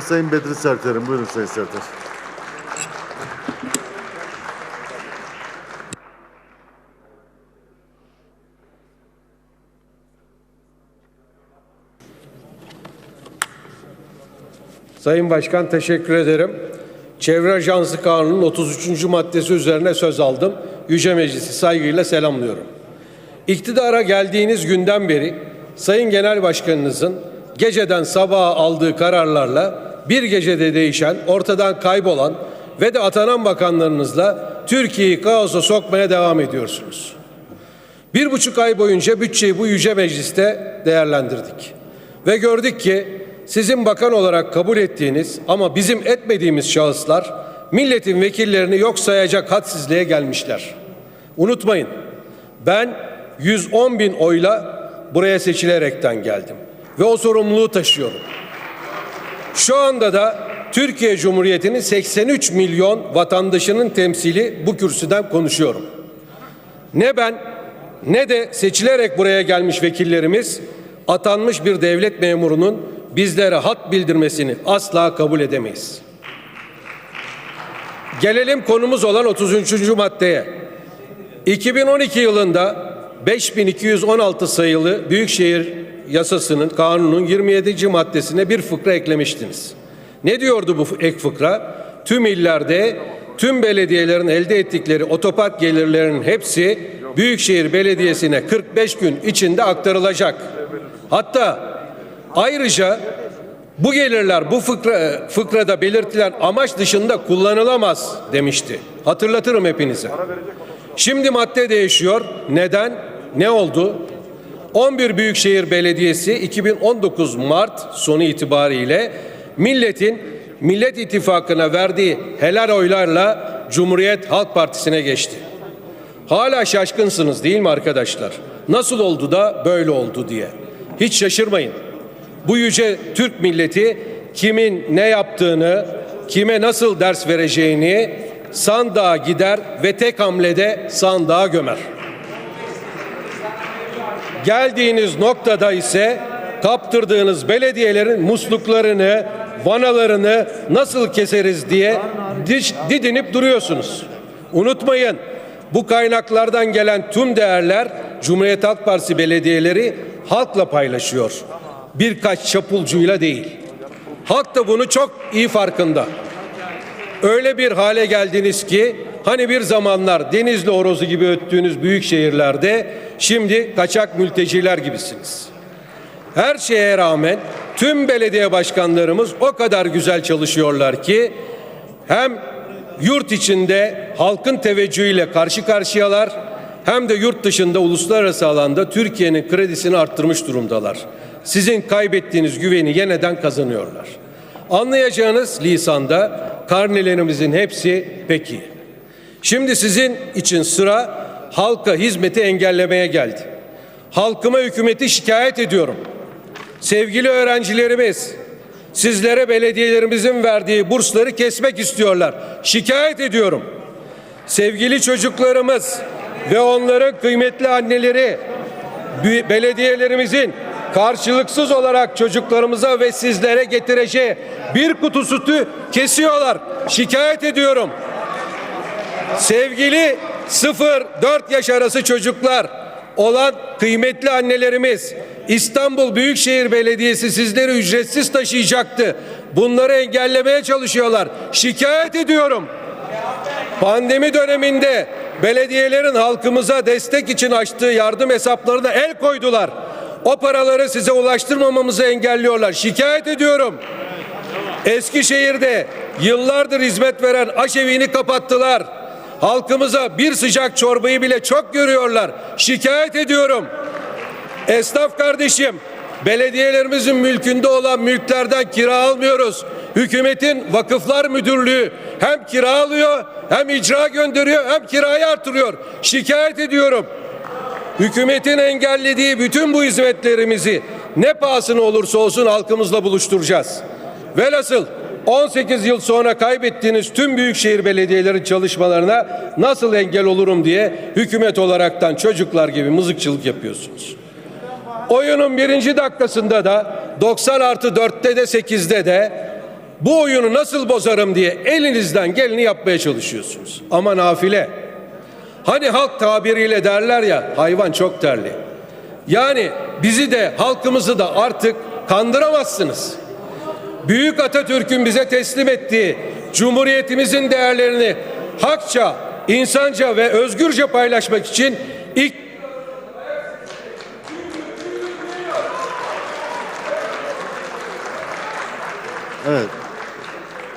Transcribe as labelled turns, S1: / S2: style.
S1: Sayın Bedri Serter'im. Buyurun Sayın Serter.
S2: Sayın Başkan teşekkür ederim. Çevre Ajansı Kanunu'nun 33. maddesi üzerine söz aldım. Yüce Meclisi saygıyla selamlıyorum. İktidara geldiğiniz günden beri Sayın Genel Başkanınızın geceden sabaha aldığı kararlarla bir gecede değişen, ortadan kaybolan ve de atanan bakanlarınızla Türkiye'yi kaosa sokmaya devam ediyorsunuz. Bir buçuk ay boyunca bütçeyi bu yüce mecliste değerlendirdik. Ve gördük ki sizin bakan olarak kabul ettiğiniz ama bizim etmediğimiz şahıslar milletin vekillerini yok sayacak hadsizliğe gelmişler. Unutmayın ben 110 bin oyla buraya seçilerekten geldim ve o sorumluluğu taşıyorum. Şu anda da Türkiye Cumhuriyeti'nin 83 milyon vatandaşının temsili bu kürsüden konuşuyorum. Ne ben ne de seçilerek buraya gelmiş vekillerimiz atanmış bir devlet memurunun bizlere hat bildirmesini asla kabul edemeyiz. Gelelim konumuz olan 33. maddeye. 2012 yılında 5216 sayılı Büyükşehir Yasası'nın kanunun 27. maddesine bir fıkra eklemiştiniz. Ne diyordu bu ek fıkra? Tüm illerde tüm belediyelerin elde ettikleri otopark gelirlerinin hepsi Büyükşehir Belediyesi'ne 45 gün içinde aktarılacak. Hatta ayrıca bu gelirler bu fıkra, fıkrada belirtilen amaç dışında kullanılamaz demişti. Hatırlatırım hepinize. Şimdi madde değişiyor. Neden? Ne oldu? 11 Büyükşehir Belediyesi 2019 Mart sonu itibariyle milletin Millet İttifakı'na verdiği helal oylarla Cumhuriyet Halk Partisi'ne geçti. Hala şaşkınsınız değil mi arkadaşlar? Nasıl oldu da böyle oldu diye. Hiç şaşırmayın. Bu yüce Türk milleti kimin ne yaptığını, kime nasıl ders vereceğini sandığa gider ve tek hamlede sandığa gömer. Geldiğiniz noktada ise kaptırdığınız belediyelerin musluklarını, vanalarını nasıl keseriz diye diş, didinip duruyorsunuz. Unutmayın bu kaynaklardan gelen tüm değerler Cumhuriyet Halk Partisi belediyeleri halkla paylaşıyor. Birkaç çapulcuyla değil. Halk da bunu çok iyi farkında. Öyle bir hale geldiniz ki hani bir zamanlar Denizli horozu gibi öttüğünüz büyük şehirlerde şimdi kaçak mülteciler gibisiniz. Her şeye rağmen tüm belediye başkanlarımız o kadar güzel çalışıyorlar ki hem yurt içinde halkın teveccühüyle karşı karşıyalar hem de yurt dışında uluslararası alanda Türkiye'nin kredisini arttırmış durumdalar. Sizin kaybettiğiniz güveni yeniden kazanıyorlar. Anlayacağınız lisanda karnelerimizin hepsi peki. Şimdi sizin için sıra halka hizmeti engellemeye geldi. Halkıma hükümeti şikayet ediyorum. Sevgili öğrencilerimiz, sizlere belediyelerimizin verdiği bursları kesmek istiyorlar. Şikayet ediyorum. Sevgili çocuklarımız ve onların kıymetli anneleri, belediyelerimizin karşılıksız olarak çocuklarımıza ve sizlere getireceği bir kutu sütü kesiyorlar. Şikayet ediyorum. Sevgili 0-4 yaş arası çocuklar olan kıymetli annelerimiz İstanbul Büyükşehir Belediyesi sizleri ücretsiz taşıyacaktı. Bunları engellemeye çalışıyorlar. Şikayet ediyorum. Pandemi döneminde belediyelerin halkımıza destek için açtığı yardım hesaplarına el koydular. O paraları size ulaştırmamamızı engelliyorlar. Şikayet ediyorum. Eskişehir'de yıllardır hizmet veren aşevini kapattılar. Halkımıza bir sıcak çorbayı bile çok görüyorlar. Şikayet ediyorum. Esnaf kardeşim, belediyelerimizin mülkünde olan mülklerden kira almıyoruz. Hükümetin vakıflar müdürlüğü hem kira alıyor, hem icra gönderiyor, hem kirayı artırıyor. Şikayet ediyorum. Hükümetin engellediği bütün bu hizmetlerimizi ne pahasına olursa olsun halkımızla buluşturacağız. Velhasıl 18 yıl sonra kaybettiğiniz tüm büyükşehir belediyeleri çalışmalarına nasıl engel olurum diye hükümet olaraktan çocuklar gibi mızıkçılık yapıyorsunuz. Oyunun birinci dakikasında da 90 artı 4'te de 8'de de bu oyunu nasıl bozarım diye elinizden geleni yapmaya çalışıyorsunuz. Ama nafile. Hani halk tabiriyle derler ya hayvan çok terli. Yani bizi de halkımızı da artık kandıramazsınız. Büyük Atatürk'ün bize teslim ettiği Cumhuriyetimizin değerlerini hakça, insanca ve özgürce paylaşmak için ilk
S1: Evet.